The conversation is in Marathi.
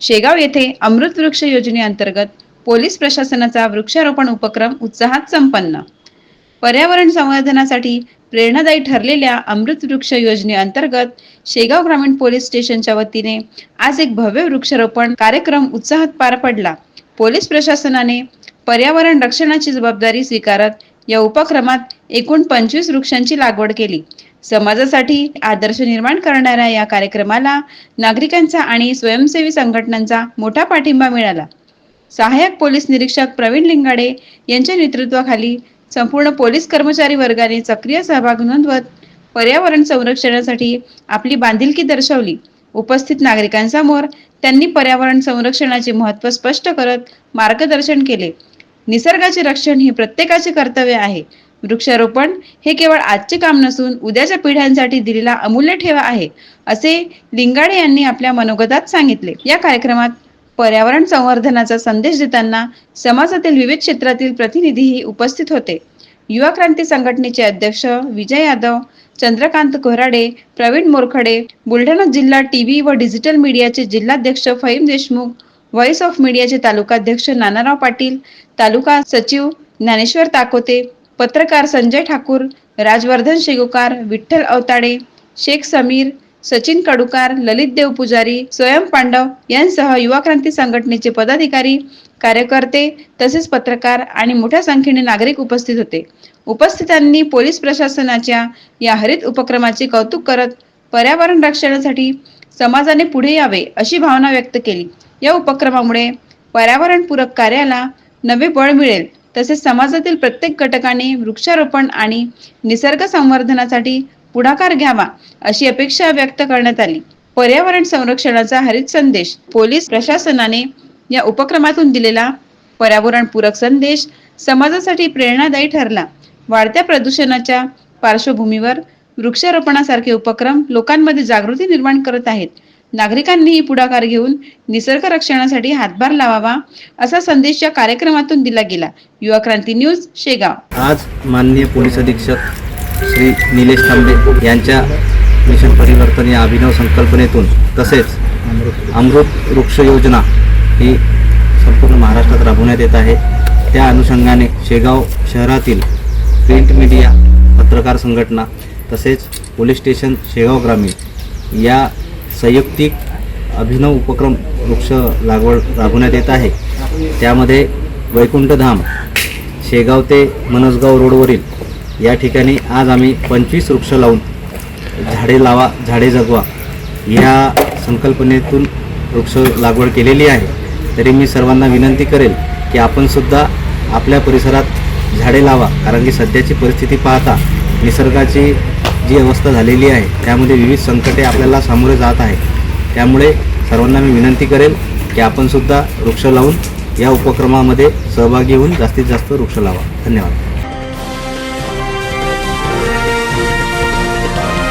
शेगाव येथे अमृत वृक्ष योजनेअंतर्गत पोलीस प्रशासनाचा वृक्षारोपण उपक्रम उत्साहात संपन्न. पर्यावरण संवर्धनासाठी प्रेरणादायी ठरलेल्या अमृत वृक्ष योजनेअंतर्गत शेगाव ग्रामीण पोलीस स्टेशनच्या वतीने आज एक भव्य वृक्षारोपण कार्यक्रम उत्साहात पार पडला. पोलीस प्रशासनाने पर्यावरण रक्षणाची जबाबदारी स्वीकारत या उपक्रमात एकूण पंचवीस वृक्षांची लागवड केली. समाजासाठी आदर्श निर्माण करणाऱ्या या कार्यक्रमाला नागरिकांचा आणि स्वयंसेवी संघटनांचा मोठा पाठिंबा मिळाला. सहाय्यक पोलीस निरीक्षक प्रवीण लिंगाडे यांच्या नेतृत्वाखाली संपूर्ण पोलीस कर्मचारी वर्गाने सक्रिय सहभाग नोंदवत पर्यावरण संरक्षणासाठी आपली बांधिलकी दर्शवली. उपस्थित नागरिकांसमोर त्यांनी पर्यावरण संरक्षणाचे महत्त्व स्पष्ट करत मार्गदर्शन केले. निसर्गाचे रक्षण हे प्रत्येकाचे कर्तव्य आहे. वृक्षारोपण हे केवळ आजचे काम नसून उद्याच्या पिढ्यांसाठी दिलेला अमूल्य ठेवा आहे असे लिंगाडे यांनी आपल्या मनोगतात सांगितले. या कार्यक्रमात पर्यावरण संवर्धनाचा संदेश देताना समाजातील विविध क्षेत्रातील प्रतिनिधीही उपस्थित होते. युवा क्रांती संघटनेचे अध्यक्ष विजय यादव चंद्रकांत कोराडे प्रवीण मोरखडे बुलढाणा जिल्हा टीव्ही व डिजिटल मीडियाचे जिल्हाध्यक्ष फहीम देशमुख व्हॉइस ऑफ मीडियाचे तालुकाध्यक्ष नानाराव पाटील तालुका सचिव ज्ञानेश्वर ताकोते पत्रकार संजय ठाकूर राजवर्धन शेगोकार विठ्ठल अवताडे शेख समीर सचिन कडुकार ललित देव पुजारी स्वयं पांडव यांसह युवा क्रांती संघटनेचे पदाधिकारी कार्यकर्ते तसेच पत्रकार आणि मोठ्या संख्येने नागरिक उपस्थित होते. उपस्थितांनी पोलीस प्रशासनाच्या या हरित उपक्रमाचे कौतुक करत पर्यावरण रक्षणासाठी समाजाने पुढे यावे अशी भावना व्यक्त केली. या उपक्रमामुळे पर्यावरणपूरक कार्याला नवे बळ मिळेल. तसेच समाजातील प्रत्येक घटकाने वृक्षारोपण आणि निसर्ग संवर्धनासाठी पुढाकार घ्यावा अशी अपेक्षा व्यक्त करण्यात आली. पर्यावरण संरक्षणाचा हरित संदेश पोलीस प्रशासनाने या उपक्रमातून दिलेला पर्यावरणपूरक संदेश समाजासाठी प्रेरणादायी ठरला. वाढत्या प्रदूषणाच्या पार्श्वभूमीवर वृक्षारोपणासारखे उपक्रम लोकांमध्ये जागृती निर्माण करत आहेत. नागरिकांनीही पुढाकार घेऊन निसर्ग रक्षणासाठी हातभार लावावा असा संदेश या कार्यक्रमातून दिला गेला. युवा क्रांती न्यूज शेगाव. आज माननीय पोलीस अधीक्षक श्री निलेश तांबे यांच्या मिशन परिवर्तन या अभिनव संकल्पनेतून तसेच अमृत वृक्ष योजना ही संपूर्ण महाराष्ट्रात राबवण्यात येत आहे. त्या अनुषंगाने शेगाव शहरातील प्रिंट मीडिया पत्रकार संघटना तसेच पोलीस स्टेशन शेगाव ग्रामीण या संयुक्तिक अभिनव उपक्रम वृक्ष लागवड राबवण्यात येत आहे. त्यामध्ये वैकुंठधाम शेगाव ते मनसगाव रोडवरील या ठिकाणी आज आम्ही पंचवीस वृक्ष लावून झाडे लावा झाडे जगवा या संकल्पनेतून वृक्ष लागवड केलेली आहे. तरी मी सर्वांना विनंती करेल की आपणसुद्धा आपल्या परिसरात झाडे लावा कारण की सध्याची परिस्थिती पाहता निसर्गाची जी अवस्था झालेली आहे त्यामध्ये विविध संकटे आपल्याला सामोरे जात आहे त्यामुळे सर्वांना मी विनंती करेल की आपणसुद्धा वृक्ष लावून या उपक्रमामध्ये सहभागी होऊन जास्तीत जास्त वृक्ष लावा. धन्यवाद.